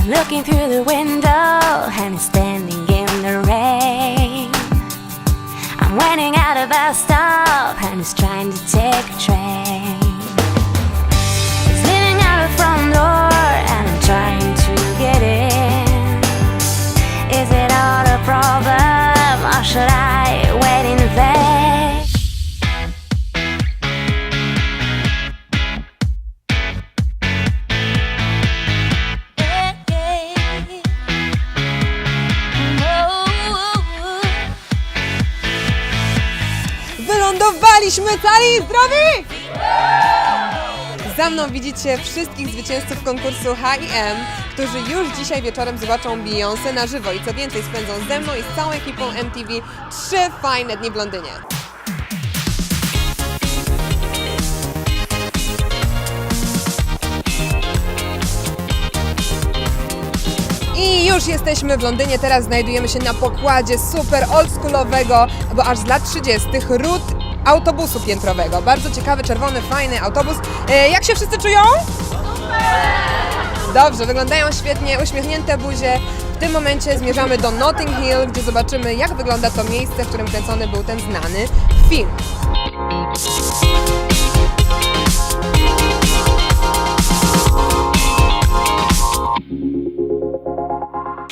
I'm looking through the window and it's standing in the rain. I'm waiting at a bus stop and it's trying to take a train. Wylądowaliśmy cali i zdrowi! Za mną widzicie wszystkich zwycięzców konkursu H&M, którzy już dzisiaj wieczorem zobaczą Beyoncé na żywo i co więcej spędzą ze mną i z całą ekipą MTV trzy fajne dni w Londynie. I już jesteśmy w Londynie, teraz znajdujemy się na pokładzie super oldschoolowego, bo aż z lat 30. ród autobusu piętrowego. Bardzo ciekawy, czerwony, fajny autobus. E, jak się wszyscy czują? Dobrze, wyglądają świetnie, uśmiechnięte buzie. W tym momencie zmierzamy do Notting Hill, gdzie zobaczymy, jak wygląda to miejsce, w którym kręcony był ten znany film.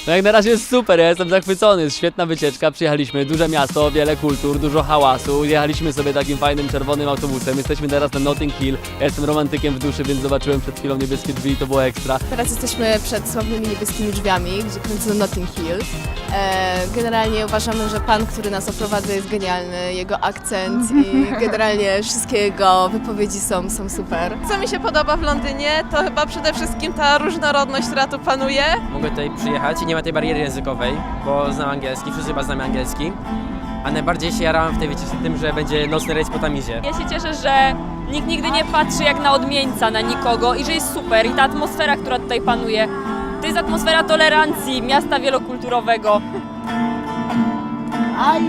No jak na razie jest super, ja jestem zachwycony, jest świetna wycieczka, przyjechaliśmy, duże miasto, wiele kultur, dużo hałasu, jechaliśmy sobie takim fajnym czerwonym autobusem, jesteśmy teraz na Notting Hill, ja jestem romantykiem w duszy, więc zobaczyłem przed chwilą niebieskie drzwi i to było ekstra. Teraz jesteśmy przed sławnymi niebieskimi drzwiami, gdzie kręcono Notting Hill. E, generalnie uważamy, że pan, który nas oprowadza jest genialny, jego akcent i generalnie wszystkie jego wypowiedzi są, są super. Co mi się podoba w Londynie, to chyba przede wszystkim ta różnorodność, która tu panuje. Mogę tutaj przyjechać i nie ma tej bariery językowej, bo znam angielski, wszyscy chyba znamy angielski. A najbardziej się jarałem w tej wycieczce tym, że będzie nocny rejs po Tamizie. Ja się cieszę, że nikt nigdy nie patrzy jak na odmieńca na nikogo i że jest super. I ta atmosfera, która tutaj panuje, to jest atmosfera tolerancji miasta wielokulturowego. I